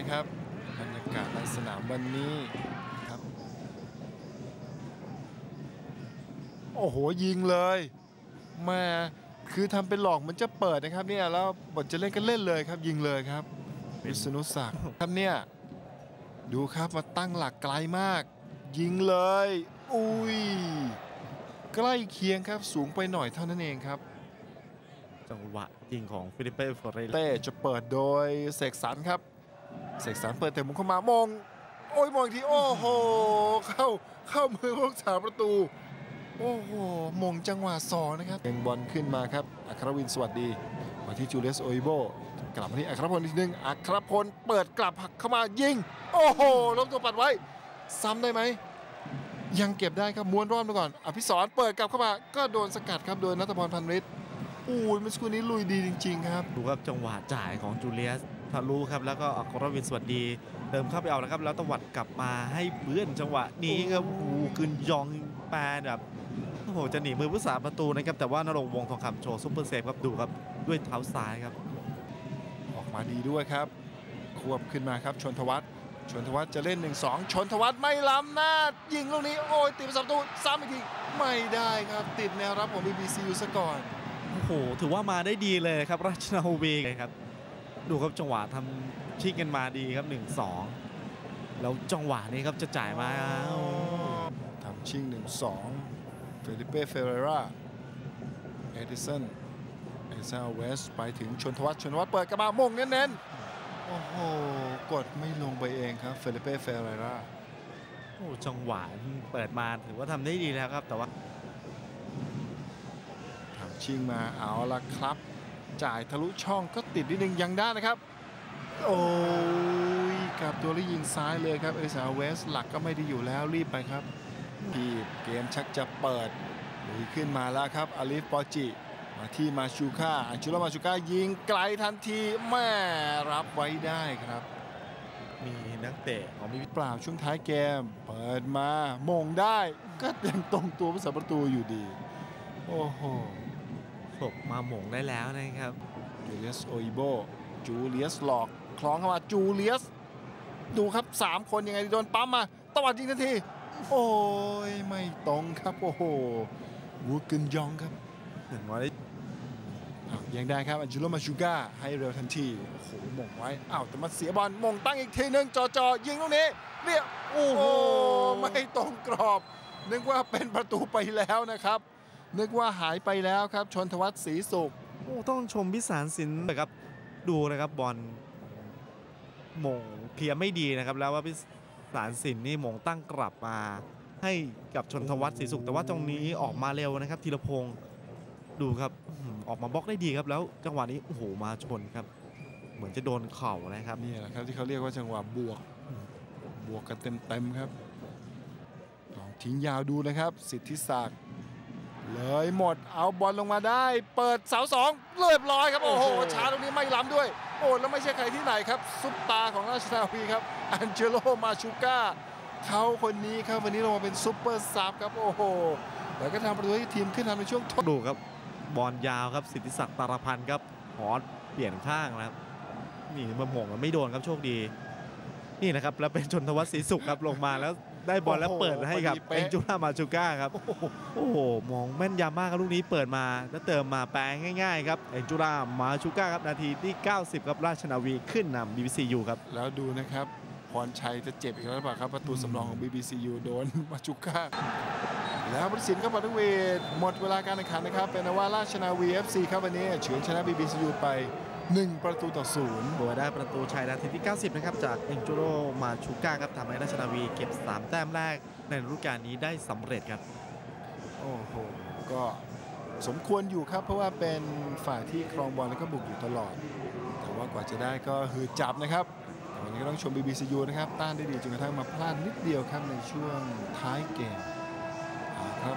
นะครับบรรยากาศในสนามวันนี้ครับโอ้โหยิงเลยแม่คือทำเป็นหลอกเหมันจะเปิดนะครับเนี่ยแล้วบทจะเล่นก็เล่นเลยครับ ยิงเลยครับวิษณุศักดิ์ครับเนี่ยดูครับมาตั้งหลักไกลมาก ยิงเลย อุ้ยใกล้เคียงครับสูงไปหน่อยเท่านั้นเองครับ จังหวะยิงของฟิลิปเป้ฟอเรลเต้จะเปิดโดยเสกสรรครับ เสกสรรเปิดแต่มุมเข้ามามอง โอ้ยมองอีกทีโอ้โห เข้าเข้ามือผู้รักษาประตู โอ้โหมงจังหวะสองนะครับเองบอลขึ้นมาครับอัครวินสวัสดีมาที่จูเลียสโออิโบกลับมาที่อัครพลอีกทีหนึงอัครพลเปิดกลับหักเข้ามายิง โอ้โหล้มตัวปัดไว้ ซ้ำได้ไหมยังเก็บได้ครับม้วนรอบมาก่อน อภิสรเปิดกลับเข้ามา ก็โดนสกัดครับโดยนัทพรพันฤทธิ์อู้ยเมื่อสักครู่นี้ลุยดีจริง ๆ ครับ ดูครับจังหวะจ่ายของจูเลียส ทะลุครับแล้วก็อัครวินสวัสดีเติมเข้าไปเอานะครับแล้วตวัดกลับมาให้เพื่อนจังหวะนี้ครับโอ้โหกึนยองแปรแบบโอ้โหจะหนีมือผู้สาประตูนะครับแต่ว่านรงค์วงศ์ทองคำโชว์ซุปเปอร์เซฟครับดูครับด้วยเท้าซ้ายครับ ออกมาดีด้วยครับ ควบขึ้นมาครับชนทวัฒน์ชนทวัฒน์จะเล่น 1-2 ชนทวัฒน์ไม่ล้ำหน้า ยิงลูกนี้โอ้ยติดประตูซ้ำอีกทีไม่ได้ครับติดแนวรับของ BBC อยู่ซะก่อนโอ้โหถือว่ามาได้ดีเลยครับราชนาวีครับ ดูครับจังหวะทำชิกกันมาดีครับ 1-2 แล้วจังหวะนี้ครับจะจ่ายมาโอ้โหทำชิง 1-2 เฟลิเป้เฟเรราเอดิสันเอซาเวสไปถึงชนทวัฒน์ชนทวัฒน์เปิดกระบะมงเน้นๆ โอ้โห กดไม่ลงไปเองครับเฟลิเป้เฟเรราโอ้จังหวะเปิดมาถือว่าทำได้ดีแล้วครับแต่ว่าทำชิงมาเอาละครับ จ่ายทะลุช่องก็ติดนิดนึงยังได้นะครับ โอ้ยกลับตัวแล้วยิงซ้ายเลยครับเอลิซาเวสหลักก็ไม่ได้อยู่แล้วรีบไปครับทีบเกมชักจะเปิดลุยขึ้นมาแล้วครับอาลิฟปอจิมาที่มาชูค่าอันชุลมาชูค่ายิงไกลทันทีแม่รับไว้ได้ครับมีนักเตะของมีเปล่าช่วงท้ายเกม เปิดมาโมงได้ ก็ยังตรงตัวผู้สัประตูอยู่ดี โอ้โห ศพมาหม่งได้แล้วนะครับจูเลียสโออิโบจูเลียสหลอกคล้องเข้ามาจูเลียส ดูครับ 3 คนยังไงโดนปั๊มมาตวัดยิงทันที โอ้ย ไม่ตรงครับ โอ้โหวูกึนยองครับถึงว่าได้อ้าวยังได้ครับอันจูโรมาชูก้าให้เร็วทันที โอ้โหหม่งไว้ อ้าว แต่มาเสียบอลหม่งตั้งอีกทีหนึงจอจอยิงลูกนี้เรียบโอ้โห ไม่ตรงกรอบ นึกว่าเป็นประตูไปแล้วนะครับ นึกว่าหายไปแล้วครับ ชนทวัฒน์ศรีสุขโอ้ต้องชมพิสารสินนะครับ ดูนะครับบอลหม่งเคลียร์ไม่ดีนะครับ แล้วว่าพิสารสินนี่หม่งตั้งกลับมา ให้กับชนทวัฒน์ศรีสุข แต่ว่าตรงนี้ออกมาเร็วนะครับธีรพงศ์ดูครับอื้อหือออกมาบล็อกได้ดีครับ แล้วจังหวะนี้โอ้โหมาชนครับ เหมือนจะโดนเข่านะครับนี่แหละครับที่เขาเรียกว่าจังหวะบวกบวกกันเต็มๆครับลองทิ้งยาวดูนะครับ สิทธิศักดิ์ เลยหมดเอาบอลลงมาได้ เปิดเสาสองเรียบร้อยครับโอ้โหโอ้โหช้าตรงนี้ไม่ล้ำด้วย โอ้แล้วไม่ใช่ใครที่ไหนครับ ซุปตาของราชนาวีครับอันเจโลมาชูก้าเขาคนนี้ครับวันนี้ลงมาเป็นซุปเปอร์ซับครับโอ้โหแล้วก็ทำประตูให้ทีมขึ้นนำในช่วงทดดูครับ บอลยาวครับสิทธิศักดิ์ตารพันธ์ครับหอสเปลี่ยนข้างนะครับนี่มาหม่งแล้วไม่โดนครับโชคดี นี่นะครับแล้วเป็นชนทวัฒน์ศรีสุขครับลงมาแล้ว ได้บอลแล้วเปิดให้กับเอ็นจูรามาชูก้าครับ โอ้โหมองแม่นยำมากครับลูกนี้เปิดมาแล้วเติมมาแปลงง่ายๆครับเอ็นจูรามาชูก้าครับนาทีที่ 90 ครับราชนาวีขึ้นนำ BBCU ครับ แล้วดูนะครับพรชัยจะเจ็บอีกแล้วหรือเปล่าครับ ประตูสำรองของ BBCU โดนมาจุก้า แล้วบริสินครับบอลทุกเวทหมดเวลาการแข่งขันนะครับ เป็นนว่าราชนาวี FC ครับวันนี้เฉือนชนะ BBCU ไป 1 ประตูต่อศูนย์บัวได้ประตูชัยนาทีที่ 90 นะครับ จากเอ็นจูโรมาชูก้าครับทำให้ราชนาวีเก็บ 3 แต้มแรกในฤดูกาลนี้ได้สำเร็จครับ โอ้โห ก็สมควรอยู่ครับ เพราะว่าเป็นฝ่ายที่ครองบอลแล้วก็บุกอยู่ตลอด แต่ว่ากว่าจะได้ก็คือจับนะครับแต่วันนี้ก็ต้องชม BBCU นะครับ ต้านได้ดีจนกระทั่งมาพลาดนิดเดียวครับในช่วงท้ายเกมเอาครับ